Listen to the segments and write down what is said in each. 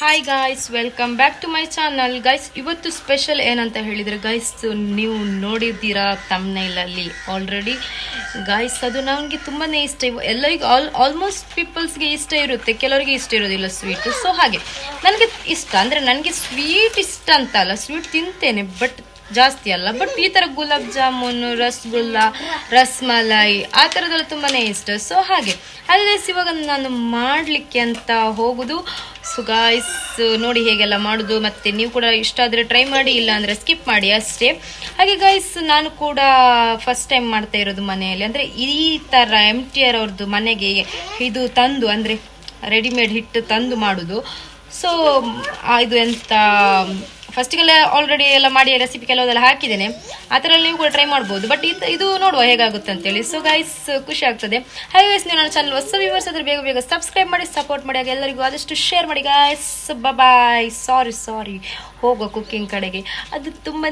Hi guys welcome back to my channel guys ಇವತ್ತು special ಏನಂತ ಹೇಳಿದರೆ ಗೈಸ್ ನೀವು ನೋಡಿದ್ದೀರಾ ತಮ್ಮನೈಲಲ್ಲಿ ಆಲ್ರೆಡಿ ಗಾಯ್ಸ್ ಅದು ನನಗೆ ತುಂಬಾ ಇಷ್ಟ. ಎಲ್ಲರಿಗೂ ಆಲ್ ಆಲ್ಮೋಸ್ಟ್ ಪೀಪಲ್ಸ್ಗೆ ಇಷ್ಟ ಇರುತ್ತೆ, ಕೆಲವರಿಗೆ ಇಷ್ಟ ಇರೋದಿಲ್ಲ ಸ್ವೀಟು ಸೊ ಹಾಗೆ, ನನಗೆ ಇಷ್ಟ, ಅಂದರೆ ನನಗೆ ಸ್ವೀಟ್ ಇಷ್ಟ ಅಂತ ಅಲ್ಲ ಸ್ವೀಟ್ ತಿಂತೇನೆ ಬಟ್ ಜಾಸ್ತಿ ಅಲ್ಲ. ಬಟ್ ಈ ಥರ ಗುಲಾಬ್ ಜಾಮೂನ್, ರಸಗುಲ್ಲ ರಸ್ಮಲೈ ಆ ಥರದ್ದೆಲ್ಲ ತುಂಬಾ ಇಷ್ಟ. ಸೊ ಹಾಗೆ. ಅದೇ ಇವಾಗ ನಾನು ಮಾಡಲಿಕ್ಕೆ ಅಂತ ಹೋಗುದು. ಸೊ ಗಾಯ್ಸ್ ನೋಡಿ ಹೇಗೆಲ್ಲ ಮಾಡೋದು. ಮತ್ತು ನೀವು ಕೂಡ ಇಷ್ಟ ಆದರೆ ಟ್ರೈ ಮಾಡಿ, ಇಲ್ಲ ಅಂದರೆ ಸ್ಕಿಪ್ ಮಾಡಿ ಅಷ್ಟೇ. ಹಾಗೆ ಗಾಯ್ಸ್ ನಾನು ಕೂಡ ಫಸ್ಟ್ ಟೈಮ್ ಮಾಡ್ತಾ ಇರೋದು ಮನೆಯಲ್ಲಿ. ಅಂದರೆ ಈ ಥರ ಎಂ ಟಿ ಆರ್ ಅವ್ರದ್ದು ಮನೆಗೆ ಇದು ತಂದು, ಅಂದರೆ ರೆಡಿಮೇಡ್ ಹಿಟ್ಟು ತಂದು ಮಾಡೋದು. ಸೊ ಇದು ಎಂತ ಫಸ್ಟಿಗೆಲ್ಲ ಆಲ್ರೆಡಿ ಎಲ್ಲ ಮಾಡಿ ರೆಸಿಪಿ ಕೆಲವೆಲ್ಲ ಹಾಕಿದ್ದೇನೆ. ಆ ಥರ ನೀವು ಕೂಡ ಟ್ರೈ ಮಾಡ್ಬೋದು. ಬಟ್ ಇದು ಇದು ನೋಡುವ ಹೇಗಾಗುತ್ತೆ ಅಂತೇಳಿ. ಸೊ ಗೈಸ್ ಖುಷಿ ಆಗ್ತದೆ. ಹಾಗೆ ಗೈಸ್ ನೀವು ನನ್ನ ಚಾನಲ್ ಹೊಸ ವ್ಯೂವರ್ಸ್ ಆದರೆ ಬೇಗ ಬೇಗ ಸಬ್ಸ್ಕ್ರೈಬ್ ಮಾಡಿ ಸಪೋರ್ಟ್ ಮಾಡಿ, ಹಾಗೆ ಎಲ್ಲರಿಗೂ ಆದಷ್ಟು ಶೇರ್ ಮಾಡಿ ಗಾಯ್ಸ್ ಬಾಯ್ ಸಾರಿ ಸಾರಿ ಹೋಗೋ ಕುಕ್ಕಿಂಗ್ ಕಡೆಗೆ. ಅದು ತುಂಬಾ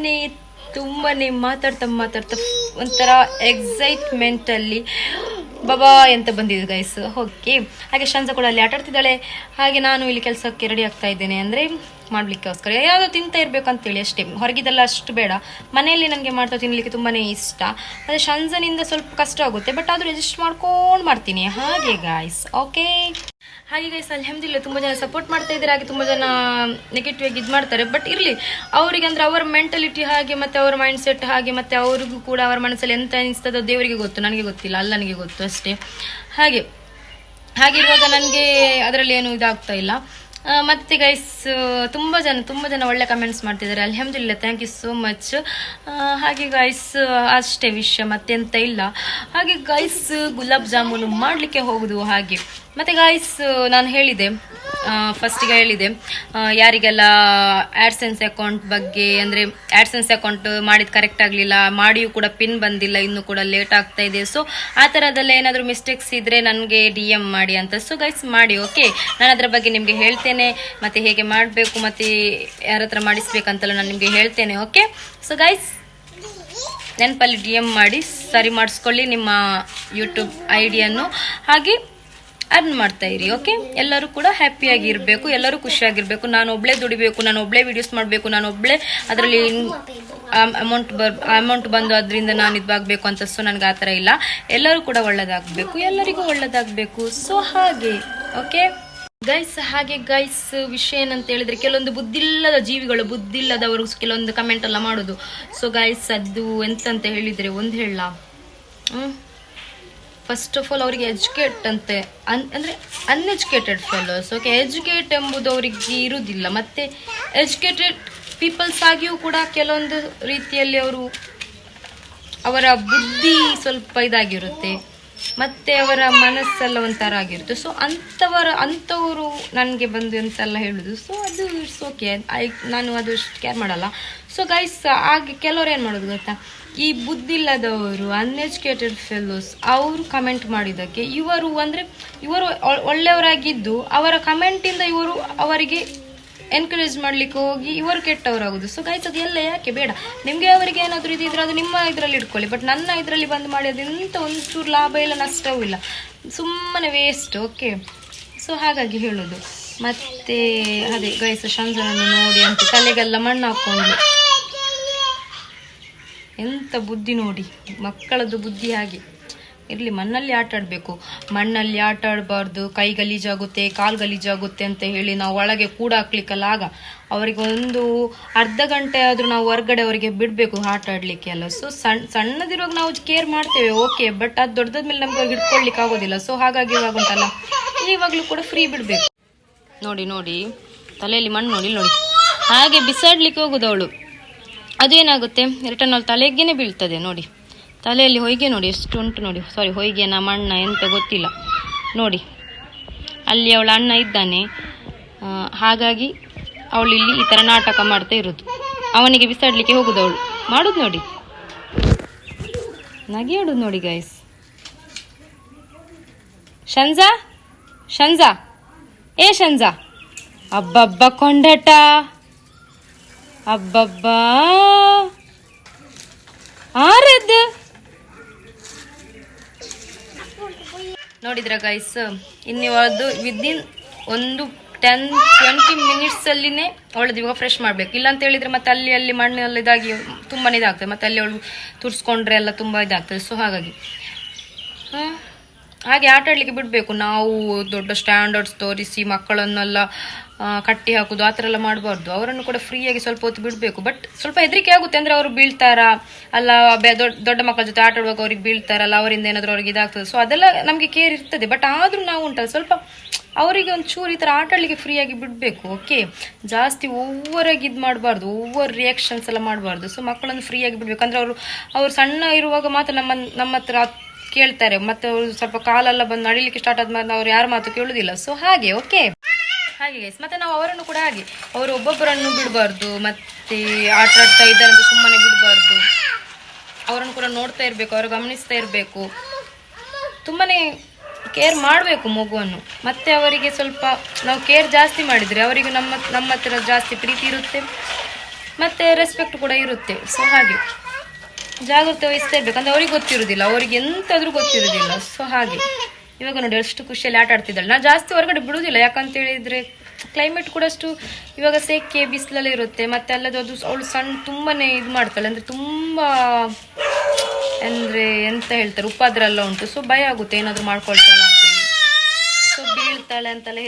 ತುಂಬಾ ಮಾತಾಡ್ತಾ ಮಾತಾಡ್ತಾ ಒಂಥರ ಎಕ್ಸೈಟ್ಮೆಂಟಲ್ಲಿ ಬಾಬಾ ಅಂತ ಬಂದಿದ್ದು ಗೈಸ್ ಓಕೆ ಹಾಗೆ ಶಾಂತ ಕೂಡ ಅಲ್ಲಿ ಆಟಾಡ್ತಿದ್ದಾಳೆ. ಹಾಗೆ ನಾನು ಇಲ್ಲಿ ಕೆಲಸಕ್ಕೆ ರೆಡಿ ಆಗ್ತಾ ಇದ್ದೇನೆ. ಅಂದರೆ ಮಾಡ್ಲಿಕ್ಕೋಸ್ಕರ. ಯಾವುದೋ ತಿಂತಾ ಇರಬೇಕು ಅಂತೇಳಿ ಅಷ್ಟೇ. ಹೊರಗಿದೆಲ್ಲ ಅಷ್ಟು ಬೇಡ. ಮನೆಯಲ್ಲಿ ನನಗೆ ಮಾಡ್ತಾ ತಿನ್ನಲಿಕ್ಕೆ ತುಂಬಾ ಇಷ್ಟ. ಅದೇ ಶಂಜನಿಂದ ಸ್ವಲ್ಪ ಕಷ್ಟ ಆಗುತ್ತೆ. ಬಟ್ ಆದರೂ ಅಡ್ಜಸ್ಟ್ ಮಾಡ್ಕೊಂಡು ಮಾಡ್ತೀನಿ. ಹಾಗೆ ಗಾಯ್ಸ್ ಓಕೆ ಹಾಗೆ ಗೈಸ್ ಅಲ್ಹಮ್ದಿಲ್ಲ ತುಂಬ ಜನ ಸಪೋರ್ಟ್ ಮಾಡ್ತಾ ಇದ್ದಾರೆ. ಹಾಗೆ ತುಂಬ ಜನ ನೆಗೆಟಿವ್ ಆಗಿ ಇದು ಮಾಡ್ತಾರೆ. ಬಟ್ ಇರಲಿ, ಅವರಿಗೆ ಅಂದರೆ ಅವರ ಮೆಂಟಲಿಟಿ ಹಾಗೆ, ಮತ್ತೆ ಅವರ ಮೈಂಡ್ ಸೆಟ್ ಹಾಗೆ, ಮತ್ತೆ ಅವ್ರಿಗೂ ಕೂಡ ಅವರ ಮನಸ್ಸಲ್ಲಿ ಎಂತ ಅನಿಸ್ತದೋ ದೇವರಿಗೆ ಗೊತ್ತು. ನನಗೆ ಗೊತ್ತಿಲ್ಲ, ಅಲ್ಲ ನನಗೆ ಗೊತ್ತು ಅಷ್ಟೇ. ಹಾಗೆ ಹಾಗಿರುವಾಗ ನನಗೆ ಅದರಲ್ಲಿ ಏನು ಇದಾಗ್ತಾ ಇಲ್ಲ. ಮತ್ತೆ ಗೈಸ್ ತುಂಬ ಜನ ತುಂಬ ಜನ ಒಳ್ಳೆ ಕಮೆಂಟ್ಸ್ ಮಾಡ್ತಿದ್ದಾರೆ. ಅಲ್ಹಮ್ದಿಲ್ಲ ಥ್ಯಾಂಕ್ ಯು ಸೋ ಮಚ್ ಹಾಗೆ ಗೈಸ್ ಅಷ್ಟೇ ವಿಷಯ, ಮತ್ತೆಂತ ಇಲ್ಲ. ಹಾಗೆ ಗೈಸ್ ಗುಲಾಬ್ ಜಾಮೂನು ಮಾಡಲಿಕ್ಕೆ ಹೋಗುದು ಹಾಗೆ. ಮತ್ತೆ ಗಾಯ್ಸ್ ನಾನು ಹೇಳಿದೆ. ಫಸ್ಟಿಗೆ ಹೇಳಿದೆ. ಯಾರಿಗೆಲ್ಲ ಆ್ಯಡ್ಸೆನ್ಸ್ ಅಕೌಂಟ್ ಬಗ್ಗೆ, ಅಂದರೆ ಆ್ಯಡ್ಸೆನ್ಸ್ ಅಕೌಂಟ್ ಮಾಡಿದ ಕರೆಕ್ಟ್ ಆಗಲಿಲ್ಲ, ಮಾಡಿಯೂ ಕೂಡ ಪಿನ್ ಬಂದಿಲ್ಲ, ಇನ್ನೂ ಕೂಡ ಲೇಟ್ ಆಗ್ತಾ ಇದೆ. ಸೊ ಆ ಥರದ್ದೆಲ್ಲ ಏನಾದರೂ ಮಿಸ್ಟೇಕ್ಸ್ ಇದ್ದರೆ ನನಗೆ ಡಿ ಎಂ ಮಾಡಿ ಅಂತ. ಸೊ ಗೈಸ್ ಮಾಡಿ ಓಕೆ ನಾನು ಅದರ ಬಗ್ಗೆ ನಿಮಗೆ ಹೇಳ್ತೇನೆ. ಮತ್ತು ಹೇಗೆ ಮಾಡಬೇಕು, ಮತ್ತು ಯಾರ ಹತ್ರ ಮಾಡಿಸ್ಬೇಕಂತೆಲ್ಲ ನಾನು ನಿಮಗೆ ಹೇಳ್ತೇನೆ ಓಕೆ ಸೊ ಗೈಸ್ ನೆನಪಲ್ಲಿ ಡಿ ಎಂ ಮಾಡಿ, ಸರಿ ಮಾಡಿಸ್ಕೊಳ್ಳಿ ನಿಮ್ಮ ಯೂಟ್ಯೂಬ್ ಐಡಿಯನ್ನು. ಡಿಯನ್ನು ಹಾಗೆ ಅರ್ನ್ ಮಾಡ್ತಾ ಇರಿ ಓಕೆ ಎಲ್ಲರೂ ಕೂಡ ಹ್ಯಾಪಿಯಾಗಿ ಇರಬೇಕು ಎಲ್ಲರೂ ಖುಷಿಯಾಗಿರ್ಬೇಕು. ನಾನು ಒಬ್ಳೆ ದುಡಿಬೇಕು, ನಾನು ಒಬ್ಳೆ ವಿಡಿಯೋಸ್ ಮಾಡಬೇಕು, ನಾನು ಒಬ್ಳೆ ಅದರಲ್ಲಿ ಅಮೌಂಟ್ ಬರ್ ಅಮೌಂಟ್ ಬಂದು ಅದರಿಂದ ನಾನು ಇದಾಗಬೇಕು ಅಂತ ಸೊ ನನಗೆ ಆ ಥರ ಇಲ್ಲ. ಎಲ್ಲರೂ ಕೂಡ ಒಳ್ಳೇದಾಗಬೇಕು, ಎಲ್ಲರಿಗೂ ಒಳ್ಳೇದಾಗಬೇಕು. ಸೊ ಹಾಗೆ ಓಕೆ ಗೈಸ್ ಹಾಗೆ ಗೈಸ್ ವಿಷಯ ಏನಂತ ಹೇಳಿದ್ರೆ, ಕೆಲವೊಂದು ಬುದ್ಧಿಲ್ಲದ ಜೀವಿಗಳು, ಬುದ್ಧಿಲ್ಲದವರು ಕೆಲವೊಂದು ಕಮೆಂಟ್ ಎಲ್ಲ ಮಾಡೋದು. ಸೊ ಗೈಸ್ ಅದು ಎಂತಂತ ಹೇಳಿದ್ರೆ, ಒಂದು ಹೇಳ. ಹ್ಮ್? ಫಸ್ಟ್ ಆಫ್ ಆಲ್ ಅವರಿಗೆ ಎಜುಕೇಟ್ ಅಂತೆ, ಅನ್, ಅಂದರೆ ಅನ್ಎಜುಕೇಟೆಡ್ ಫೆಲೋಸ್ ಓಕೆ ಎಜುಕೇಟ್ ಎಂಬುದು ಅವರಿಗೆ ಇರುವುದಿಲ್ಲ ಮತ್ತು ಎಜುಕೇಟೆಡ್ ಪೀಪಲ್ಸ್ ಆಗಿಯೂ ಕೂಡ ಕೆಲವೊಂದು ರೀತಿಯಲ್ಲಿ ಅವರು, ಅವರ ಬುದ್ಧಿ ಸ್ವಲ್ಪ ಇದಾಗಿರುತ್ತೆ. ಮತ್ತು ಅವರ ಮನಸ್ಸೆಲ್ಲ ಒಂಥರ ಆಗಿರುತ್ತೆ. ಸೊ ಅಂಥವರ ಅಂಥವರು ನನಗೆ ಬಂದು ಅಂತೆಲ್ಲ ಹೇಳೋದು. ಸೊ ಅದು ಇಟ್ಸ್ ಓಕೆ ಐ ನಾನು ಅದು ಕೇರ್ ಮಾಡಲ್ಲ. ಸೊ ಗೈಸ್ ಹಾಗೆ ಕೆಲವ್ರು ಏನು ಮಾಡೋದು ಗೊತ್ತಾ? ಈ ಬುದ್ಧಿಲ್ಲದವರು ಅನ್ಎಜುಕೇಟೆಡ್ ಫೆಲೋಸ್ ಅವರು ಕಮೆಂಟ್ ಮಾಡಿದ್ದಕ್ಕೆ ಇವರು ಅಂದರೆ ಇವರು ಒಳ್ಳೆಯವರಾಗಿದ್ದು ಅವರ ಕಮೆಂಟಿಂದ ಇವರು ಅವರಿಗೆ ಎನ್ಕರೇಜ್ ಮಾಡಲಿಕ್ಕೆ ಹೋಗಿ ಇವರು ಕೆಟ್ಟವರಾಗೋದು ಸೊ ಗೈಸ್ ಅದು ಎಲ್ಲ ಯಾಕೆ? ಬೇಡ. ನಿಮಗೆ ಅವರಿಗೆ ಏನಾದರೂ ಇದ್ರೆ ಅದು ನಿಮ್ಮ ಇದರಲ್ಲಿ ಇಟ್ಕೊಳ್ಳಿ. ಬಟ್ ನನ್ನ ಇದರಲ್ಲಿ ಬಂದು ಮಾಡಿ ಅದೆಂತ ಒಂಚೂರು ಲಾಭ ಇಲ್ಲ, ನಷ್ಟವೂ ಇಲ್ಲ. ಸುಮ್ಮನೆ ವೇಸ್ಟ್ ಓಕೆ ಸೊ ಹಾಗಾಗಿ ಹೇಳೋದು. ಮತ್ತೆ, ಅದೇ ಗೈಸ್ ಶಂಜನನ್ನು ನೋಡಿ ಅಂತ ತಲೆಗೆಲ್ಲ ಮಣ್ಣು ಹಾಕೊಂಡು ಎಂತ ಬುದ್ಧಿ ನೋಡಿ, ಮಕ್ಕಳದ್ದು ಬುದ್ಧಿ ಹಾಗೆ. ಇರಲಿ, ಮಣ್ಣಲ್ಲಿ ಆಟ ಆಡಬೇಕು. ಮಣ್ಣಲ್ಲಿ ಆಟ ಆಡಬಾರ್ದು, ಕೈ ಗಲೀಜಾಗುತ್ತೆ, ಕಾಲು ಗಲೀಜಾಗುತ್ತೆ ಅಂತ ಹೇಳಿ ನಾವು ಒಳಗೆ ಕೂಡ ಹಾಕ್ಲಿಕ್ಕಲ್ಲ ಆಗ ಅವರಿಗೆ ಒಂದು ಅರ್ಧ ಗಂಟೆ ಆದರೂ ನಾವು ಹೊರಗಡೆ ಅವರಿಗೆ ಬಿಡಬೇಕು ಆಟ ಆಡಲಿಕ್ಕೆ ಎಲ್ಲ. ಸೊ ಸಣ್ಣ ಸಣ್ಣದಿರುವಾಗ ನಾವು ಕೇರ್ ಮಾಡ್ತೇವೆ ಓಕೆ ಬಟ್ ಅದು ದೊಡ್ಡದಾದ್ಮೇಲೆ ನಮ್ಗೆ ಅವ್ರಿಗೆ ಹಿಡ್ಕೊಳ್ಲಿಕ್ಕೆ ಆಗೋದಿಲ್ಲ. ಸೊ ಹಾಗಾಗಿ ಇವಾಗ ಉಂಟಲ್ಲ ಇವಾಗಲೂ ಕೂಡ ಫ್ರೀ ಬಿಡಬೇಕು. ನೋಡಿ ನೋಡಿ, ತಲೆಯಲ್ಲಿ ಮಣ್ಣು ನೋಡಿ ನೋಡಿ. ಹಾಗೆ ಬಿಸಾಡ್ಲಿಕ್ಕೆ ಹೋಗೋದು ಅವಳು. ಅದೇನಾಗುತ್ತೆ? ರಿಟರ್ನ್ ಅಲ್ಲಿ ತಲೆಗೇನೆ ಬೀಳ್ತದೆ ನೋಡಿ. ತಲೆಯಲ್ಲಿ ಹೊಯ್ಗೆ ನೋಡಿ ಎಷ್ಟು ಉಂಟು ನೋಡಿ. ಸಾರಿ ಹೊಯ್ಗೆನ, ಮಣ್ಣ ಎಂತ ಗೊತ್ತಿಲ್ಲ. ನೋಡಿ. ಅಲ್ಲಿ ಅವಳ ಅಣ್ಣ ಇದ್ದಾನೆ. ಹಾಗಾಗಿ ಅವಳು ಇಲ್ಲಿ ಈ ಥರ ನಾಟಕ ಮಾಡ್ತಾ ಇರೋದು. ಅವನಿಗೆ ಬಿಸಾಡಲಿಕ್ಕೆ ಹೋಗುದು ಅವಳು. ಮಾಡುದು ನೋಡಿ. ನಗೆ ನೋಡಿ ಗೈಸ್ ಶಂಜಾ? ಶಂಜಾ? ಏ ಶಂಜಾ? ಅಬ್ಬಬ್ಬ ಕೊಂಡಟ. ಅಬ್ಬಬ್ಬಾ. ಆರದ್ದು ನೋಡಿದ್ರ ಗೈಸ್ ಇನ್ನು ಅದು ವಿದಿನ್ ಒಂದು ಟೆನ್ ಟ್ವೆಂಟಿ ಮಿನಿಟ್ಸ್ ಅಲ್ಲಿನೇ ಅವಳದ್ದು ಇವಾಗ ಫ್ರೆಶ್ ಮಾಡಬೇಕು. ಇಲ್ಲ ಅಂತ ಹೇಳಿದ್ರೆ ಮತ್ತೆ ಅಲ್ಲಿ ಅಲ್ಲಿ ಮಣ್ಣಲ್ಲಿ ಇದಾಗಿ ತುಂಬಾ ಇದಾಗ್ತದೆ. ಮತ್ತೆ ಅಲ್ಲಿ ಅವಳು ತುರ್ಸ್ಕೊಂಡ್ರೆ ಎಲ್ಲ ತುಂಬ ಇದಾಗ್ತದೆ. ಸೊ ಹಾಗಾಗಿ. ಹಾಂ? ಹಾಗೆ ಆಟ ಆಡಲಿಕ್ಕೆ ಬಿಡಬೇಕು. ನಾವು ದೊಡ್ಡ ಸ್ಟ್ಯಾಂಡರ್ಡ್ಸ್ ತೋರಿಸಿ ಮಕ್ಕಳನ್ನೆಲ್ಲ ಕಟ್ಟಿ ಹಾಕೋದು, ಆ ಥರ ಎಲ್ಲ ಮಾಡಬಾರ್ದು. ಅವರನ್ನು ಕೂಡ ಫ್ರೀಯಾಗಿ ಸ್ವಲ್ಪ ಹೊತ್ತು ಬಿಡಬೇಕು. ಬಟ್ ಸ್ವಲ್ಪ ಹೆದರಿಕೆ ಆಗುತ್ತೆ ಅಂದರೆ ಅವರು ಬೀಳ್ತಾರಾ? ಅಲ್ಲ ದೊಡ್ಡ ದೊಡ್ಡ ಮಕ್ಕಳ ಜೊತೆ ಆಟ ಆಡುವಾಗ ಅವ್ರಿಗೆ ಬೀಳ್ತಾರಲ್ಲ, ಅವರಿಂದ ಏನಾದರೂ ಅವ್ರಿಗೆ ಇದಾಗ್ತದೆ. ಸೊ ಅದೆಲ್ಲ ನಮಗೆ ಕೇರ್ ಇರ್ತದೆ. ಬಟ್ ಆದರೂ ನಾವು ಉಂಟಲ್ಲ, ಸ್ವಲ್ಪ ಅವರಿಗೆ ಒಂದು ಚೂರು ಈ ಥರ ಆಟ ಆಡಲಿಕ್ಕೆ ಫ್ರೀಯಾಗಿ ಬಿಡಬೇಕು. ಓಕೆ ಜಾಸ್ತಿ ಓವರಾಗಿ ಇದು ಮಾಡಬಾರ್ದು. ಓವರ್ ರಿಯಾಕ್ಷನ್ಸ್ ಎಲ್ಲ ಮಾಡಬಾರ್ದು. ಸೊ ಮಕ್ಕಳನ್ನು ಫ್ರೀಯಾಗಿ ಬಿಡಬೇಕು. ಅಂದರೆ ಅವರು ಅವರು ಸಣ್ಣ ಇರುವಾಗ ಮಾತ್ರ ನಮ್ಮ ನಮ್ಮ ಹತ್ರ ಕೇಳ್ತಾರೆ, ಮತ್ತೆ ಅವರು ಸ್ವಲ್ಪ ಕಾಲೆಲ್ಲ ಬಂದು ನಡಿಲಿಕ್ಕೆ ಸ್ಟಾರ್ಟ್ ಆದ್ಮೇಲೆ ಅವ್ರು ಯಾರ ಮಾತು ಕೇಳುದಿಲ್ಲ. ಸೊ ಹಾಗೆ ಓಕೆ ಹಾಗೆ ಗೈಸ್ ಮತ್ತೆ ನಾವು ಅವರನ್ನು ಕೂಡ ಹಾಗೆ, ಅವರು ಒಬ್ಬೊಬ್ಬರನ್ನು ಬಿಡಬಾರ್ದು, ಮತ್ತೆ ಆಟ ಆಡ್ತಾ ಇದ್ದಾರೆ ಸುಮ್ಮನೆ ಬಿಡಬಾರ್ದು. ಅವರನ್ನು ಕೂಡ ನೋಡ್ತಾ ಇರಬೇಕು, ಅವರು ಗಮನಿಸ್ತಾ ಇರಬೇಕು. ತುಂಬಾ ಕೇರ್ ಮಾಡಬೇಕು ಮಗುವನ್ನು. ಮತ್ತೆ ಅವರಿಗೆ ಸ್ವಲ್ಪ ನಾವು ಕೇರ್ ಜಾಸ್ತಿ ಮಾಡಿದರೆ ಅವರಿಗೆ ನಮ್ಮ ನಮ್ಮ ಹತ್ರ ಜಾಸ್ತಿ ಪ್ರೀತಿ ಇರುತ್ತೆ, ಮತ್ತೆ ರೆಸ್ಪೆಕ್ಟ್ ಕೂಡ ಇರುತ್ತೆ. ಸೊ ಹಾಗೆ. ಜಾಗ್ರತೆ ವಹಿಸ್ತಾ ಇರ್ಬೇಕು ಅಂದ್ರೆ ಅವ್ರಿಗೆ ಗೊತ್ತಿರೋದಿಲ್ಲ, ಅವ್ರಿಗೆ ಎಂತಾದ್ರೂ ಗೊತ್ತಿರೋದಿಲ್ಲ. ಸೊ ಹಾಗೆ. ಇವಾಗ ನೋಡಿ, ಅಷ್ಟು ಖುಷಿಯಲ್ಲಿ ಆಟ ಆಡ್ತಿದ್ದಾಳೆ. ನಾ ಜಾಸ್ತಿ ಹೊರಗಡೆ ಬಿಡೋದಿಲ್ಲ ಯಾಕಂತ ಹೇಳಿದ್ರೆ ಕ್ಲೈಮೇಟ್ ಕೂಡ ಅಷ್ಟು ಇವಾಗ ಸೆಕೆ, ಬಿಸಿಲಲ್ಲಿ ಇರುತ್ತೆ, ಮತ್ತೆ ಅಲ್ಲದು ಅದು ಅವಳು ಸಣ್ಣ ತುಂಬಾ ಇದು ಮಾಡ್ತಾಳೆ. ಅಂದ್ರೆ ತುಂಬಾ ಅಂದ್ರೆ ಎಂತ ಹೇಳ್ತಾರೆ ಉಪ್ಪಾದ್ರೆಲ್ಲ ಉಂಟು. ಸೊ ಭಯ ಆಗುತ್ತೆ, ಏನಾದರೂ ಮಾಡ್ಕೊಳ್ತಾಳೆ ಅಂತೇಳಿ. ಸೊ ಬೀಳ್ತಾಳೆ ಅಂತೆಲ್ಲ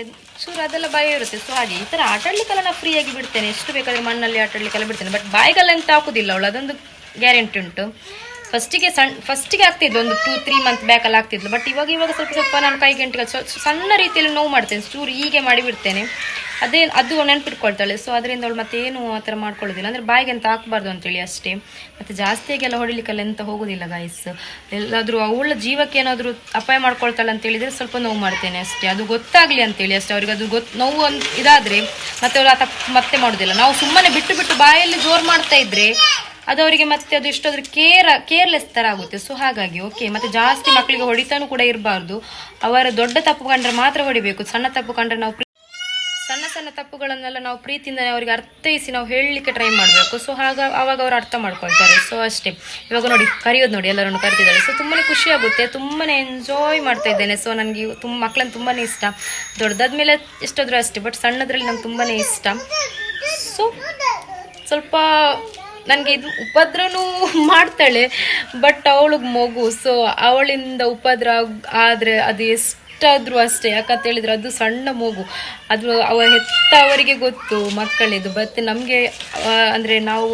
ಚೂರು ಅದೆಲ್ಲ ಭಯ ಇರುತ್ತೆ. ಸೊ ಹಾಗೆ ಈ ಥರ ಆಟಾಡ್ಲಿಕ್ಕೆಲ್ಲ ನಾನು ಫ್ರೀಯಾಗಿ ಬಿಡ್ತೇನೆ. ಎಷ್ಟು ಬೇಕಾದ್ರೆ ಮಣ್ಣಲ್ಲಿ ಆಟಾಡ್ಲಿಕ್ಕೆಲ್ಲ ಬಿಡ್ತೇನೆ. ಬಟ್ ಬಾಯಿಗೆಲ್ಲ ಎಂತ ಹಾಕುದಿಲ್ಲ ಅವಳು. ಅದೊಂದು ಗ್ಯಾರಂಟಿ ಉಂಟು. ಫಸ್ಟಿಗೆ ಸಣ್ಣ ಫಸ್ಟಿಗೆ ಆಗ್ತಿದ್ಲು ಒಂದು ಟೂ ತ್ರೀ ಮಂತ್ ಬ್ಯಾಕಲ್ಲಿ ಆಗ್ತಿದ್ಲು. ಬಟ್ ಇವಾಗ ಇವಾಗ ಸ್ವಲ್ಪ ಸ್ವಲ್ಪ ನಾನು ಕೈ ಗಂಟೆಗೆ ಸಣ್ಣ ರೀತಿಯಲ್ಲಿ ನೋವು ಮಾಡ್ತೇನೆ. ಚೂರು ಹೀಗೆ ಮಾಡಿಬಿಡ್ತೇನೆ ಅದೇ, ಅದು ನೆನ್ಪಿಟ್ಕೊಳ್ತಾಳೆ. ಸೊ ಅದರಿಂದ ಅವಳು ಮತ್ತೆ ಏನು ಆ ಥರ ಮಾಡ್ಕೊಳ್ಳೋದಿಲ್ಲ. ಅಂದರೆ ಬಾಯಿಗೆ ಅಂತ ಹಾಕಬಾರ್ದು ಅಂತೇಳಿ ಅಷ್ಟೇ. ಮತ್ತು ಜಾಸ್ತಿಯಾಗೆಲ್ಲ ಹೊಡಿಲಿಕ್ಕೆಲ್ಲ ಎಂತ ಹೋಗೋದಿಲ್ಲ ಗಾಯಸ್ ಎಲ್ಲಾದರೂ ಅವಳ ಜೀವಕ್ಕೆ ಏನಾದರೂ ಅಪಾಯ ಮಾಡ್ಕೊಳ್ತಾಳೆ ಅಂತ ಹೇಳಿದ್ರೆ ಸ್ವಲ್ಪ ನೋವು ಮಾಡ್ತೇನೆ ಅಷ್ಟೇ. ಅದು ಗೊತ್ತಾಗಲಿ ಅಂತೇಳಿ ಅಷ್ಟೇ. ಅವ್ರಿಗೆ ಅದು ಗೊತ್ತು ನೋವು ಅಂತ ಇದಾದರೆ ಮತ್ತೆ ಅವಳು ಆ ತಪ್ಪು ಮತ್ತೆ ಮಾಡೋದಿಲ್ಲ. ನಾವು ಸುಮ್ಮನೆ ಬಿಟ್ಟು ಬಿಟ್ಟು ಬಾಯಲ್ಲಿ ಜೋರು ಮಾಡ್ತಾ ಇದ್ರೆ ಅದು ಅವರಿಗೆ ಮತ್ತೆ ಅದು ಎಷ್ಟಾದ್ರೂ ಕೇರ್ ಕೇರ್ಲೆಸ್ ತರ ಆಗುತ್ತೆ. ಸೊ ಹಾಗಾಗಿ ಓಕೆ ಮತ್ತೆ ಜಾಸ್ತಿ ಮಕ್ಕಳಿಗೆ ಹೊಡಿತಾನು ಕೂಡ ಇರಬಾರ್ದು. ಅವರ ದೊಡ್ಡ ತಪ್ಪು ಕಂಡ್ರೆ ಮಾತ್ರ ಹೊಡಿಬೇಕು. ಸಣ್ಣ ತಪ್ಪು ಕಂಡ್ರೆ ನಾವು ಸಣ್ಣ ಸಣ್ಣ ತಪ್ಪುಗಳನ್ನೆಲ್ಲ ನಾವು ಪ್ರೀತಿಯಿಂದ ಅವರಿಗೆ ಅರ್ಥೈಸಿ ನಾವು ಹೇಳಲಿಕ್ಕೆ ಟ್ರೈ ಮಾಡಬೇಕು. ಸೊ ಹಾಗ ಅವಾಗ ಅವರು ಅರ್ಥ ಮಾಡ್ಕೊಳ್ತಾರೆ. ಸೊ ಅಷ್ಟೇ. ಇವಾಗ ನೋಡಿ, ಕರೆಯೋದು ನೋಡಿ, ಎಲ್ಲರನ್ನು ಕರೆತಿದ್ದಾರೆ ಸೊ ತುಂಬಾ ಖುಷಿ ಆಗುತ್ತೆ. ತುಂಬಾ ಎಂಜಾಯ್ ಮಾಡ್ತಾ ಇದ್ದೇನೆ. ಸೊ ನನಗೆ ತುಂಬ ಮಕ್ಕಳನ್ನು ತುಂಬಾ ಇಷ್ಟ. ದೊಡ್ಡದಾದ್ಮೇಲೆ ಎಷ್ಟಾದರೂ ಅಷ್ಟೇ ಬಟ್ ಸಣ್ಣದ್ರಲ್ಲಿ ನಂಗೆ ತುಂಬಾ ಇಷ್ಟ. ಸೊ ಸ್ವಲ್ಪ ನನಗೆ ಇದು ಉಪದ್ರನೂ ಮಾಡ್ತಾಳೆ ಬಟ್ ಅವಳಿಗೆ ಮಗು. ಸೊ ಅವಳಿಂದ ಉಪದ್ರ ಆದರೆ ಅದು ಎಷ್ಟಾದರೂ ಅಷ್ಟೇ. ಯಾಕಂತ ಹೇಳಿದ್ರೆ ಅದು ಸಣ್ಣ ಮಗು. ಅದು ಅವ ಹೆತ್ತವರಿಗೆ ಗೊತ್ತು ಮಕ್ಕಳಿದು. ಬಟ್ ನಮಗೆ ಅಂದರೆ ನಾವು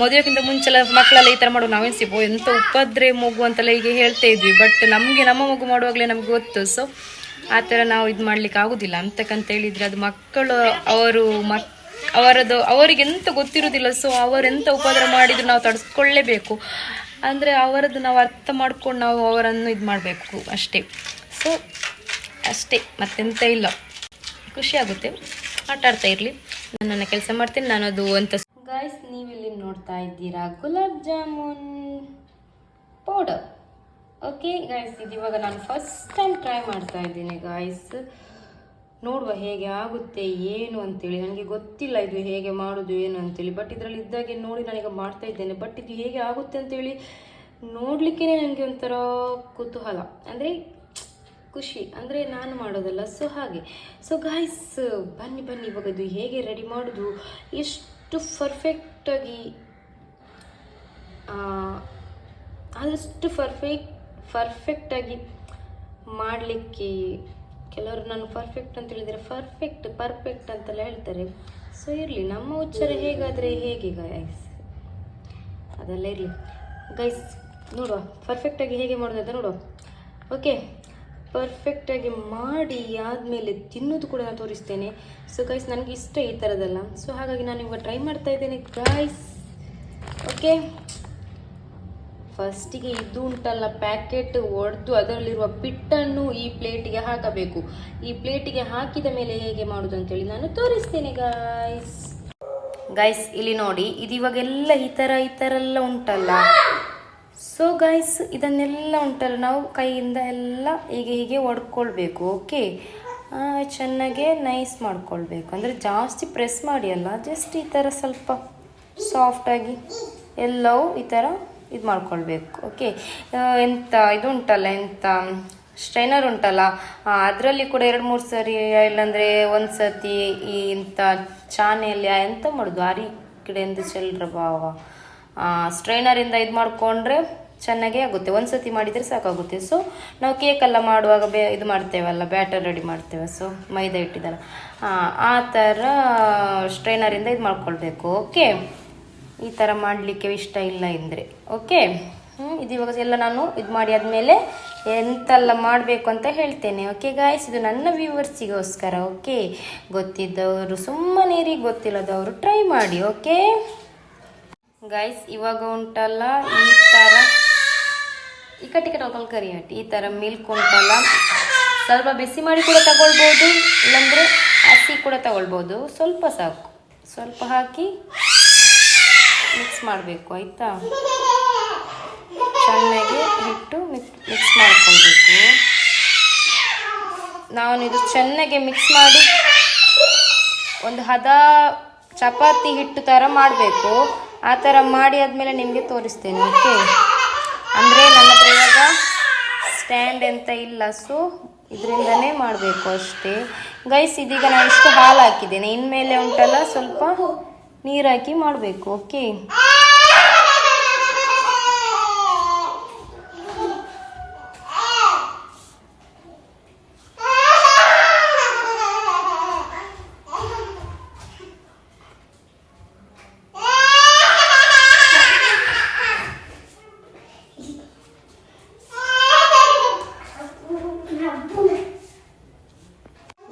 ಮದುವೆಗಿಂತ ಮುಂಚೆಲ್ಲ ಮಕ್ಕಳೆಲ್ಲ ಈ ಥರ ಮಾಡುವ ನಾವೆನ್ಸಿಪೋ ಎಂಥ ಉಪದ್ರೆ ಮಗು ಅಂತೆಲ್ಲ ಈಗ ಹೇಳ್ತಾ ಇದ್ವಿ. ಬಟ್ ನಮಗೆ ನಮ್ಮ ಮಗು ಮಾಡುವಾಗಲೇ ನಮ್ಗೆ ಗೊತ್ತು. ಸೊ ಆ ಥರ ನಾವು ಇದು ಮಾಡ್ಲಿಕ್ಕೆ ಆಗೋದಿಲ್ಲ ಅಂತಕ್ಕಂತ ಹೇಳಿದರೆ ಅದು ಮಕ್ಕಳು, ಅವರು ಮಕ್ ಅವರದ್ದು ಅವರಿಗೆ ಎಂತ ಗೊತ್ತಿರುವುದಿಲ್ಲ. ಸೊ ಅವರೆಂತ ಉಪದ್ರ ಮಾಡಿದ್ರು ನಾವು ತಡೆಸ್ಕೊಳ್ಳೇಬೇಕು. ಅಂದರೆ ಅವರದ್ದು ನಾವು ಅರ್ಥ ಮಾಡ್ಕೊಂಡು ನಾವು ಅವರನ್ನು ಇದು ಮಾಡಬೇಕು ಅಷ್ಟೇ. ಸೊ ಅಷ್ಟೇ, ಮತ್ತೆಂತ ಇಲ್ಲ. ಖುಷಿ ಆಗುತ್ತೆ. ಆಟ ಆಡ್ತಾ ಇರಲಿ. ನಾನು ನನ್ನ ಕೆಲಸ ಮಾಡ್ತೀನಿ ನಾನು ಅದು ಅಂತ ಗಾಯ್ಸ್ ನೀವಿಲ್ಲಿ ನೋಡ್ತಾ ಇದ್ದೀರಾ gulab jamun powder okay guys ಇದು ಇವಾಗ ನಾನು ಫಸ್ಟ್ ಟೈಮ್ ಟ್ರೈ ಮಾಡ್ತಾ ಇದ್ದೀನಿ ಗಾಯ್ಸ್ ನೋಡುವ ಹೇಗೆ ಆಗುತ್ತೆ, ಏನು ಅಂತೇಳಿ. ನನಗೆ ಗೊತ್ತಿಲ್ಲ ಇದು ಹೇಗೆ ಮಾಡೋದು, ಏನು ಅಂತೇಳಿ. ಬಟ್ ಇದರಲ್ಲಿ ಇದ್ದಾಗೆ ನೋಡಿ ನಾನೀಗ ಮಾಡ್ತಾ ಇದ್ದೇನೆ. ಬಟ್ ಇದು ಹೇಗೆ ಆಗುತ್ತೆ ಅಂತೇಳಿ ನೋಡಲಿಕ್ಕೇ ನನಗೆ ಒಂಥರ ಕುತೂಹಲ. ಅಂದರೆ ಖುಷಿ. ಅಂದರೆ ನಾನು ಮಾಡೋದಲ್ಲ ಸೊ ಹಾಗೆ. ಸೊ ಗಾಯ್ಸ್ ಬನ್ನಿ ಬನ್ನಿ. ಇವಾಗ ಇದು ಹೇಗೆ ರೆಡಿ ಮಾಡೋದು, ಎಷ್ಟು ಪರ್ಫೆಕ್ಟಾಗಿ ಆದಷ್ಟು ಪರ್ಫೆಕ್ಟ್ ಪರ್ಫೆಕ್ಟಾಗಿ ಮಾಡಲಿಕ್ಕೆ ಕೆಲವರು ನಾನು ಪರ್ಫೆಕ್ಟ್ ಅಂತ ಹೇಳಿದರೆ ಪರ್ಫೆಕ್ಟ್ ಪರ್ಫೆಕ್ಟ್ ಅಂತೆಲ್ಲ ಹೇಳ್ತಾರೆ. ಸೊ ಇರಲಿ, ನಮ್ಮ ಉಚ್ಚಾರ ಹೇಗಾದರೆ ಹೇಗೆ ಗೈಸ್ ಅದೆಲ್ಲ ಇರಲಿ. ಗೈಸ್ ನೋಡುವ ಪರ್ಫೆಕ್ಟಾಗಿ ಹೇಗೆ ಮಾಡೋದು ಅಂತ ನೋಡುವ. ಓಕೆ ಪರ್ಫೆಕ್ಟಾಗಿ ಮಾಡಿ ಆದಮೇಲೆ ತಿನ್ನೋದು ಕೂಡ ನಾನು ತೋರಿಸ್ತೇನೆ. ಸೊ ಗೈಸ್ ನನಗೆ ಇಷ್ಟ ಈ ಥರದ್ದೆಲ್ಲ ಸೊ ಹಾಗಾಗಿ ನಾನು ಇವಾಗ ಟ್ರೈ ಮಾಡ್ತಾ ಇದ್ದೇನೆ ಗೈಸ್ ಓಕೆ ಫಸ್ಟಿಗೆ ಇದು ಉಂಟಲ್ಲ ಪ್ಯಾಕೆಟ್ ಒಡೆದು ಅದರಲ್ಲಿರುವ ಪಿಟ್ಟನ್ನು ಈ ಪ್ಲೇಟಿಗೆ ಹಾಕಬೇಕು. ಈ ಪ್ಲೇಟಿಗೆ ಹಾಕಿದ ಮೇಲೆ ಹೇಗೆ ಮಾಡೋದು ಅಂತೇಳಿ ನಾನು ತೋರಿಸ್ತೇನೆ ಗಾಯ್ಸ್ ಗೈಸ್ ಇಲ್ಲಿ ನೋಡಿ, ಇದು ಇವಾಗೆಲ್ಲ ಈ ಥರ ಈ ಥರ ಎಲ್ಲ ಉಂಟಲ್ಲ. ಸೊ ಗೈಸ್ ಇದನ್ನೆಲ್ಲ ಉಂಟಲ್ಲ, ನಾವು ಕೈಯಿಂದ ಎಲ್ಲ ಹೀಗೆ ಹೀಗೆ ಒಡ್ಕೊಳ್ಬೇಕು ಓಕೆ ಚೆನ್ನಾಗೆ ನೈಸ್ ಮಾಡ್ಕೊಳ್ಬೇಕು. ಅಂದರೆ ಜಾಸ್ತಿ ಪ್ರೆಸ್ ಮಾಡಿ ಅಲ್ಲ ಜಸ್ಟ್ ಈ ಥರ ಸ್ವಲ್ಪ ಸಾಫ್ಟಾಗಿ ಎಲ್ಲವೂ ಈ ಥರ ಇದು ಮಾಡ್ಕೊಳ್ಬೇಕು ಓಕೆ ಎಂಥ ಇದು ಉಂಟಲ್ಲ ಎಂಥ ಸ್ಟ್ರೈನರ್ ಉಂಟಲ್ಲ ಅದರಲ್ಲಿ ಕೂಡ ಎರಡು ಮೂರು ಸರಿ, ಇಲ್ಲಾಂದರೆ ಒಂದು ಸತಿ ಈ ಇಂಥ ಚಾನೆಯಲ್ಲಿ ಎಂತ ಮಾಡೋದು? ಆರಿ ಕಡೆಯಿಂದ ಚೆಲ್ಲರ ಭಾವ. ಸ್ಟ್ರೈನರಿಂದ ಇದು ಮಾಡಿಕೊಂಡ್ರೆ ಚೆನ್ನಾಗೇ ಆಗುತ್ತೆ. ಒಂದು ಸತಿ ಮಾಡಿದರೆ ಸಾಕಾಗುತ್ತೆ. ಸೊ ನಾವು ಕೇಕೆಲ್ಲ ಮಾಡುವಾಗ ಬೇ, ಇದು ಮಾಡ್ತೇವಲ್ಲ ಬ್ಯಾಟರ್ ರೆಡಿ ಮಾಡ್ತೇವೆ. ಸೊ ಮೈದಾ ಇಟ್ಟಿದ್ದಲ್ಲ ಆ ಥರ ಸ್ಟ್ರೈನರಿಂದ ಇದು ಮಾಡ್ಕೊಳ್ಬೇಕು ಓಕೆ ಈ ಥರ ಮಾಡಲಿಕ್ಕೆ ಇಷ್ಟ ಇಲ್ಲ ಅಂದರೆ ಓಕೆ ಹ್ಞೂ ಇದು ಇವಾಗ ಎಲ್ಲ ನಾನು ಇದು ಮಾಡಿ ಆದಮೇಲೆ ಎಂತೆಲ್ಲ ಮಾಡಬೇಕು ಅಂತ ಹೇಳ್ತೇನೆ. ಓಕೆ ಗಾಯ್ಸ್ ಇದು ನನ್ನ ವ್ಯೂವರ್ಸಿಗೋಸ್ಕರ ಓಕೆ ಗೊತ್ತಿದ್ದವರು, ಸುಮ್ಮನೆ ಗೊತ್ತಿಲ್ಲದವರು ಟ್ರೈ ಮಾಡಿ ಓಕೆ ಗಾಯ್ಸ್ ಇವಾಗ ಉಂಟಲ್ಲ ಈ ಥರ ಈ ಕಟ್ಟಿ ಕಟ್ಟಿ ಕರಿ ಹಾಕಿ ಈ ಥರ ಮಿಲ್ಕ್ ಉಂಟಲ್ಲ. ಸ್ವಲ್ಪ ಬಿಸಿ ಮಾಡಿ ಕೂಡ ತಗೊಳ್ಬೋದು, ಇಲ್ಲಾಂದರೆ ಹಸಿ ಕೂಡ ತಗೊಳ್ಬೋದು. ಸ್ವಲ್ಪ ಸಾಕು. ಸ್ವಲ್ಪ ಹಾಕಿ ಮಿಕ್ಸ್ ಮಾಡಬೇಕು, ಆಯಿತಾ? ಚೆನ್ನಾಗಿ ಹಿಟ್ಟು ಮಿಕ್ಸ್ ಮಾಡ್ಕೊಳ್ಬೇಕು ನಾನು ಇದು ಚೆನ್ನಾಗಿ ಮಿಕ್ಸ್ ಮಾಡಿ ಒಂದು ಹದ ಚಪಾತಿ ಹಿಟ್ಟು ಥರ ಮಾಡಬೇಕು. ಆ ಥರ ಮಾಡಿ ಆದಮೇಲೆ ನಿಮಗೆ ತೋರಿಸ್ತೇನೆ, ಓಕೆ? ಅಂದರೆ ನನ್ನ ಹತ್ರ ಇವಾಗ ಸ್ಟ್ಯಾಂಡ್ ಅಂತ ಇಲ್ಲ, ಸೊ ಇದರಿಂದನೇ ಮಾಡಬೇಕು ಅಷ್ಟೇ. ಗೈಸ್, ಇದೀಗ ನಾನು ಇಷ್ಟು ಹಾಲು ಹಾಕಿದ್ದೇನೆ. ಇನ್ಮೇಲೆ ಉಂಟಲ್ಲ, ಸ್ವಲ್ಪ ನೀರು ಹಾಕಿ ಮಾಡಬೇಕು ಓಕೆ?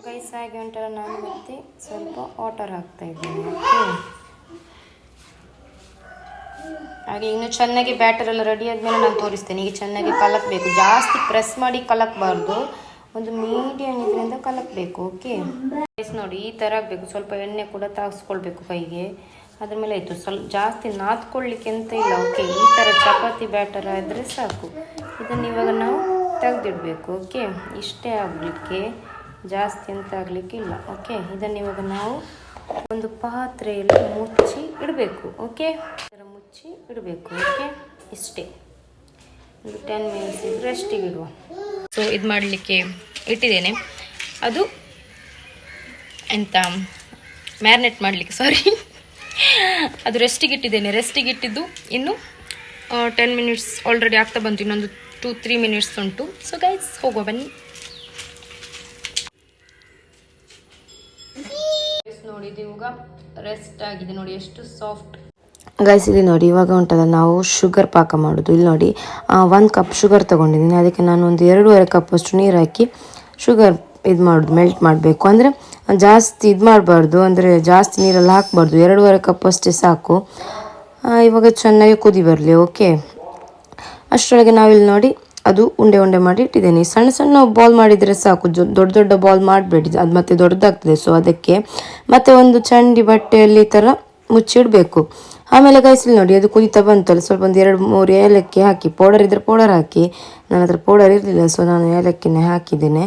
ಗೈಸ್ ಹಾಗೆ ಉಂಟಲ್ಲ ನಾನು ಮತ್ತೆ ಸ್ವಲ್ಪ ವಾಟರ್ ಹಾಕ್ತಾ ಇದ್ದೀನಿ ಓಕೆ ಹಾಗೆ ಇನ್ನು ಚೆನ್ನಾಗಿ ಬ್ಯಾಟರ್ ಎಲ್ಲ ರೆಡಿ ಆದಮೇಲೆ ನಾನು ತೋರಿಸ್ತೇನೆ. ಈಗ ಚೆನ್ನಾಗಿ ಕಲಕಬೇಕು. ಜಾಸ್ತಿ ಪ್ರೆಸ್ ಮಾಡಿ ಕಲಕಬಾರ್ದು. ಒಂದು ಮೀಡಿಯಂ ಇದರಿಂದ ಕಲಕಬೇಕು ಓಕೆ ನೋಡಿ, ಈ ಥರ ಆಗಬೇಕು. ಸ್ವಲ್ಪ ಎಣ್ಣೆ ಕೂಡ ತಾಗಿಸ್ಕೊಳ್ಬೇಕು ಕೈಗೆ. ಅದ್ರ ಮೇಲೆ ಆಯಿತು. ಸ್ವಲ್ಪ ಜಾಸ್ತಿ ನಾದ್ಕೊಳ್ಳಿಕ್ಕೆ ಅಂತ ಇಲ್ಲ ಓಕೆ ಈ ಥರ ಚಪಾತಿ ಬ್ಯಾಟರ್ ಆದರೆ ಸಾಕು. ಇದನ್ನು ಇವಾಗ ನಾವು ತೆಗೆದಿಡಬೇಕು ಓಕೆ ಇಷ್ಟೇ ಆಗಲಿಕ್ಕೆ. ಜಾಸ್ತಿ ಅಂತ ಆಗಲಿಕ್ಕೆ ಇಲ್ಲ ಓಕೆ ಇದನ್ನು ಇವಾಗ ನಾವು ಒಂದು ಪಾತ್ರೆಯಲ್ಲಿ ಮುಚ್ಚಿ ಇಡಬೇಕು ಓಕೆ ಮುಚ್ಚಿ ಇಡಬೇಕು. ಓಕೆ? ಇಷ್ಟೇ. ಒಂದು ಟೆನ್ ಮಿನಿಟ್ಸ್ ರೆಸ್ಟಿಗೆ ಇಡುವ. ಸೊ ಇದು ಮಾಡಲಿಕ್ಕೆ ಇಟ್ಟಿದ್ದೇನೆ. ಅದು ಎಂತ? ಮ್ಯಾರಿನೇಟ್ ಮಾಡಲಿಕ್ಕೆ ಸಾರಿ ಅದು ರೆಸ್ಟಿಗೆ ಇಟ್ಟಿದ್ದೇನೆ. ರೆಸ್ಟಿಗೆ ಇಟ್ಟಿದ್ದು ಇನ್ನು ಟೆನ್ ಮಿನಿಟ್ಸ್ ಆಲ್ರೆಡಿ ಆಗ್ತಾ ಬಂತು. ಇನ್ನೊಂದು ಟೂ ತ್ರೀ ಮಿನಿಟ್ಸ್ ಉಂಟು. ಸೊ ಗೈಸ್ ಹೋಗುವ, ಬನ್ನಿ. ನೋಡಿ, ಇದು ಇವಾಗ ರೆಸ್ಟ್ ಆಗಿದೆ. ನೋಡಿ, ಎಷ್ಟು ಸಾಫ್ಟ್ ಗೈಸ್ ಇಲ್ಲಿ ನೋಡಿ, ಇವಾಗ ಉಂಟಲ್ಲ, ನಾವು ಶುಗರ್ ಪಾಕ ಮಾಡೋದು. ಇಲ್ಲಿ ನೋಡಿ ಒಂದು ಕಪ್ ಶುಗರ್ ತೊಗೊಂಡಿದ್ದೀನಿ. ಅದಕ್ಕೆ ನಾನು ಒಂದು ಎರಡೂವರೆ ಕಪ್ ಅಷ್ಟು ನೀರು ಹಾಕಿ ಶುಗರ್ ಇದು ಮಾಡೋದು ಮೆಲ್ಟ್ ಮಾಡಬೇಕು. ಅಂದರೆ, ಜಾಸ್ತಿ ಇದು ಮಾಡಬಾರ್ದು. ಅಂದರೆ, ಜಾಸ್ತಿ ನೀರಲ್ಲಿ ಹಾಕಬಾರ್ದು. ಎರಡೂವರೆ ಕಪ್ ಅಷ್ಟೇ ಸಾಕು. ಇವಾಗ ಚೆನ್ನಾಗಿ ಕುದಿ ಬರಲಿ ಓಕೆ ಅಷ್ಟರೊಳಗೆ ನಾವಿಲ್ಲಿ ನೋಡಿ, ಅದು ಉಂಡೆ ಉಂಡೆ ಮಾಡಿ ಇಟ್ಟಿದ್ದೀನಿ. ಸಣ್ಣ ಸಣ್ಣ ಬಾಲ್ ಮಾಡಿದರೆ ಸಾಕು. ದೊಡ್ಡ ದೊಡ್ಡ ಬಾಲ್ ಮಾಡಬೇಡಿ. ಅದು ಮತ್ತೆ ದೊಡ್ಡದಾಗ್ತದೆ. ಸೊ ಅದಕ್ಕೆ ಮತ್ತೆ ಒಂದು ಚಂಡಿ ಬಟ್ಟೆಯಲ್ಲಿ ಈ ಥರ ಮುಚ್ಚಿಡಬೇಕು. ಆಮೇಲೆ ಗೈಸಲ್ಲಿ ನೋಡಿ, ಅದು ಕುದಿತಾ ಬಂತಲ್ಲ, ಸ್ವಲ್ಪ ಒಂದು ಎರಡು ಮೂರು ಏಲಕ್ಕಿ ಹಾಕಿ ಪೌಡರ್ ಇದ್ರೆ ಪೌಡರ್ ಹಾಕಿ ನನ್ನ ಹತ್ರ ಪೌಡರ್ ಇರಲಿಲ್ಲ ಸೊ ನಾನು ಏಲಕ್ಕಿನೇ ಹಾಕಿದ್ದೇನೆ.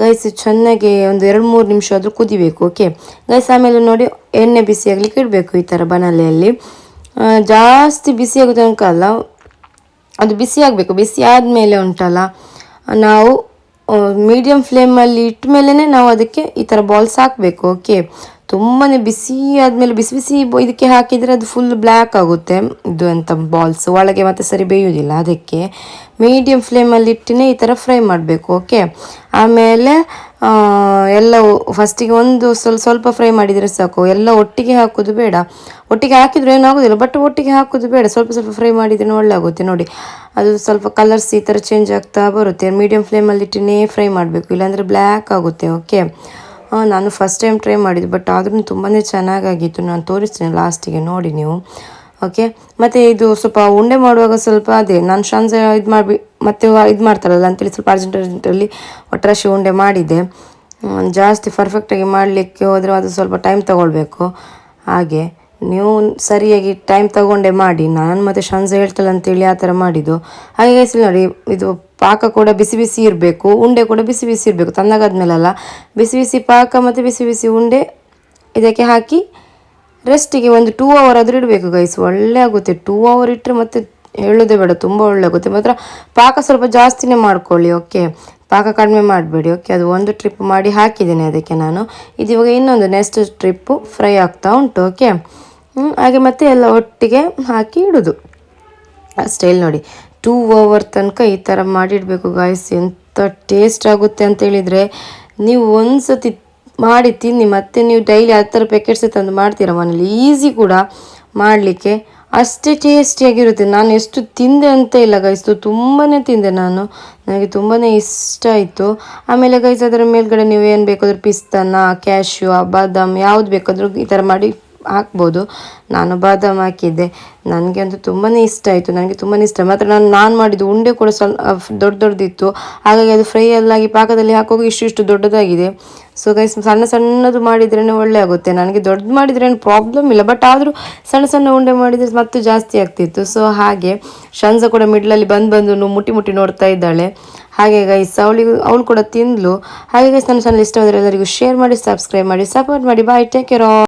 ಗೈಸ್ ಚೆನ್ನಾಗಿ ಒಂದು ಎರಡು ಮೂರು ನಿಮಿಷ ಆದರೂ ಕುದಿಬೇಕು ಓಕೆ ಗೈಸ್ ಆಮೇಲೆ ನೋಡಿ, ಎಣ್ಣೆ ಬಿಸಿ ಆಗಲಿಕ್ಕೆ ಇಡಬೇಕು ಈ ಥರ ಬನಾಲೆಯಲ್ಲಿ. ಜಾಸ್ತಿ ಬಿಸಿ ಆಗೋ ತನಕ ಅಲ್ಲ, ಅದು ಬಿಸಿ ಆಗಬೇಕು, ಬಿಸಿ ಆದಮೇಲೆ ಉಂಟಲ್ಲ, ನಾವು ಮೀಡಿಯಮ್ ಫ್ಲೇಮಲ್ಲಿ ಇಟ್ಟ ಮೇಲೇ ನಾವು ಅದಕ್ಕೆ ಈ ಥರ ಬಾಲ್ಸ್ ಹಾಕಬೇಕು ಓಕೆ ತುಂಬಾ ಬಿಸಿ ಆದಮೇಲೆ ಬಿಸಿ ಬಿಸಿ ಇದಕ್ಕೆ ಹಾಕಿದರೆ ಅದು ಫುಲ್ ಬ್ಲ್ಯಾಕ್ ಆಗುತ್ತೆ. ಇದು ಅಂತ ಬಾಲ್ಸ್ ಒಳಗೆ ಮತ್ತೆ ಸರಿ ಬೇಯೋದಿಲ್ಲ. ಅದಕ್ಕೆ ಮೀಡಿಯಮ್ ಫ್ಲೇಮಲ್ಲಿ ಇಟ್ಟಿನೇ ಈ ಥರ ಫ್ರೈ ಮಾಡಬೇಕು ಓಕೆ ಆಮೇಲೆ ಎಲ್ಲವೂ ಎಲ್ಲ ಫಸ್ಟಿಗೆ ಒಂದು ಸ್ವಲ್ಪ ಸ್ವಲ್ಪ ಫ್ರೈ ಮಾಡಿದರೆ ಸಾಕು. ಎಲ್ಲ ಒಟ್ಟಿಗೆ ಹಾಕೋದು ಬೇಡ. ಒಟ್ಟಿಗೆ ಹಾಕಿದ್ರೆ ಏನಾಗೋದಿಲ್ಲ ಬಟ್ ಒಟ್ಟಿಗೆ ಹಾಕೋದು ಬೇಡ. ಸ್ವಲ್ಪ ಸ್ವಲ್ಪ ಫ್ರೈ ಮಾಡಿದ್ರೆ ಒಳ್ಳೆ ಆಗುತ್ತೆ ನೋಡಿ, ಅದು ಸ್ವಲ್ಪ ಕಲರ್ಸ್ ಈ ಥರ ಚೇಂಜ್ ಆಗ್ತಾ ಬರುತ್ತೆ. ಮೀಡಿಯಮ್ ಫ್ಲೇಮಲ್ಲಿ ಇಟ್ಟಿನೇ ಫ್ರೈ ಮಾಡಬೇಕು. ಇಲ್ಲಾಂದರೆ ಬ್ಲ್ಯಾಕ್ ಆಗುತ್ತೆ ಓಕೆ ನಾನು ಫಸ್ಟ್ ಟೈಮ್ ಟ್ರೈ ಮಾಡಿದ್ದು ಬಟ್ ಆದ್ರೂ ತುಂಬಾ ಚೆನ್ನಾಗಾಗಿತ್ತು. ನಾನು ತೋರಿಸ್ತೀನಿ ಲಾಸ್ಟಿಗೆ ನೋಡಿ ನೀವು. ಓಕೆ ಮತ್ತು ಇದು ಸ್ವಲ್ಪ ಉಂಡೆ ಮಾಡುವಾಗ ಸ್ವಲ್ಪ ಅದೇ, ನಾನು ಶಾನ್ಸ್ ಇದು ಮಾಡಿ ಮತ್ತೆ ಇದು ಮಾಡ್ತಾರಲ್ಲ, ಅಂತೇಳಿ ಸ್ವಲ್ಪ ಅರ್ಜೆಂಟ್ ಅರ್ಜೆಂಟಲ್ಲಿ ಒಟ್ಟರಾಶಿ ಉಂಡೆ ಮಾಡಿದ್ದೆ ಜಾಸ್ತಿ ಪರ್ಫೆಕ್ಟಾಗಿ ಮಾಡಲಿಕ್ಕೆ ಹೋದರೆ ಅದು ಸ್ವಲ್ಪ ಟೈಮ್ ತಗೊಳ್ಬೇಕು. ಹಾಗೆ. ನೀವು ಸರಿಯಾಗಿ ಟೈಮ್ ತಗೊಂಡೆ ಮಾಡಿ. ನಾನು ಮತ್ತೆ ಶಂಸ ಹೇಳ್ತಲ್ಲ ಅಂತೇಳಿ ಆ ಥರ ಮಾಡಿದ್ದು. ಹಾಗೆ ನೋಡಿ, ಇದು ಪಾಕ ಕೂಡ ಬಿಸಿ ಬಿಸಿ ಇರಬೇಕು, ಉಂಡೆ ಕೂಡ ಬಿಸಿ ಬಿಸಿ ಇರಬೇಕು. ತಣ್ಣಗಾದ್ಮೇಲಲ್ಲ ಬಿಸಿ ಬಿಸಿ ಪಾಕ ಮತ್ತು ಬಿಸಿ ಬಿಸಿ ಉಂಡೆ ಇದಕ್ಕೆ ಹಾಕಿ ರೆಸ್ಟಿಗೆ ಒಂದು ಟೂ ಅವರ್ ಆದರೂ ಇಡಬೇಕು ಗೈಸ್ ಒಳ್ಳೆ ಆಗುತ್ತೆ. ಟೂ ಅವರ್ ಇಟ್ಟರೆ ಮತ್ತೆ ಹೇಳೋದೇ ಬೇಡ, ತುಂಬ ಒಳ್ಳೆ ಆಗುತ್ತೆ. ಮಾತ್ರ ಪಾಕ ಸ್ವಲ್ಪ ಜಾಸ್ತಿನೇ ಮಾಡ್ಕೊಳ್ಳಿ ಓಕೆ ಪಾಕ ಕಡಿಮೆ ಮಾಡಬೇಡಿ ಓಕೆ ಅದು ಒಂದು ಟ್ರಿಪ್ ಮಾಡಿ ಹಾಕಿದ್ದೇನೆ ಅದಕ್ಕೆ ನಾನು. ಇದು ಇವಾಗ ಇನ್ನೊಂದು ನೆಕ್ಸ್ಟ್ ಟ್ರಿಪ್ಪು ಫ್ರೈ ಆಗ್ತಾ ಉಂಟು ಓಕೆ ಹಾಗೆ ಮತ್ತೆ ಎಲ್ಲ ಒಟ್ಟಿಗೆ ಹಾಕಿ ಇಡೋದು. ಸ್ಟೈಲ್ ನೋಡಿ. ಟೂ ಓವರ್ ತನಕ ಈ ಥರ ಮಾಡಿಡಬೇಕು ಗಾಯ್ಸ್ ಎಂಥ ಟೇಸ್ಟ್ ಆಗುತ್ತೆ ಅಂತ ಹೇಳಿದರೆ, ನೀವು ಒಂದು ಸತಿ ಮಾಡಿ ತಿನ್ನಿ, ಮತ್ತೆ ನೀವು ಡೈಲಿ ಆ ಥರ ಪ್ಯಾಕೆಟ್ಸ್ ತಂದು ಮಾಡ್ತೀರ ಮನೇಲಿ? ಈಸಿ ಕೂಡ ಮಾಡಲಿಕ್ಕೆ ಅಷ್ಟೇ ಟೇಸ್ಟಿಯಾಗಿರುತ್ತೆ ನಾನು ಎಷ್ಟು ತಿಂದೆ ಅಂತ ಇಲ್ಲ ಗೈಸು ತುಂಬಾ ತಿಂದೆ ನಾನು. ನನಗೆ ತುಂಬಾ ಇಷ್ಟ ಆಯಿತು. ಆಮೇಲೆ ಗೈಸ್ ಅದರ ಮೇಲ್ಗಡೆ ನೀವು ಏನು ಬೇಕಾದರೂ ಪಿಸ್ತಾನ ಕ್ಯಾಶ್ಯೂ ಬಾದಾಮ್ ಯಾವ್ದು ಬೇಕಾದರೂ ಈ ಥರ ಮಾಡಿ ಹಾಕ್ಬೋದು. ನಾನು ಬಾದಾಮ್ ಹಾಕಿದ್ದೆ. ನನಗೆ ಅಂತೂ ತುಂಬಾ ಇಷ್ಟ ಆಯಿತು. ನನಗೆ ತುಂಬಾ ಇಷ್ಟ. ಮಾತ್ರ ನಾನು ನಾನು ಮಾಡಿದ್ದು ಉಂಡೆ ಕೂಡ ಸ್ವಲ್ಪ ದೊಡ್ಡ ದೊಡ್ಡದಿತ್ತು ಹಾಗಾಗಿ ಅದು ಫ್ರೈ ಎಲ್ಲಾಗಿ ಪಾಕದಲ್ಲಿ ಹಾಕುವಾಗ ಇಷ್ಟು ಇಷ್ಟು ದೊಡ್ಡದಾಗಿದೆ. ಸೊ ಗೈಸ್ ಸಣ್ಣ ಸಣ್ಣದು ಮಾಡಿದ್ರೇ ಒಳ್ಳೆ ಆಗುತ್ತೆ. ನನಗೆ ದೊಡ್ಡದು ಮಾಡಿದ್ರೇನು ಪ್ರಾಬ್ಲಮ್ ಇಲ್ಲ. ಬಟ್ ಆದರೂ ಸಣ್ಣ ಸಣ್ಣ ಉಂಡೆ ಮಾಡಿದರೆ ಮತ್ತೆ ಜಾಸ್ತಿ ಆಗ್ತಿತ್ತು. ಸೊ ಹಾಗೆ ಶಂಜ ಕೂಡ ಮಿಡ್ಲಲ್ಲಿ ಬಂದು ಬಂದು ಮುಟ್ಟಿ ಮುಟ್ಟಿ ನೋಡ್ತಾ ಇದ್ದಾಳೆ. ಹಾಗೆ ಗೈಸ್ ಅವಳಿಗೂ, ಅವಳು ಕೂಡ ತಿಂದ್ಲು. ಹಾಗೆ ಗೈಸ್ ನನ್ನ ಚಾನಲ್ ಇಷ್ಟವಾದರೆ ಎಲ್ಲರಿಗೂ ಶೇರ್ ಮಾಡಿ ಸಬ್ಸ್ಕ್ರೈಬ್ ಮಾಡಿ ಸಪೋರ್ಟ್ ಮಾಡಿ. Bye take care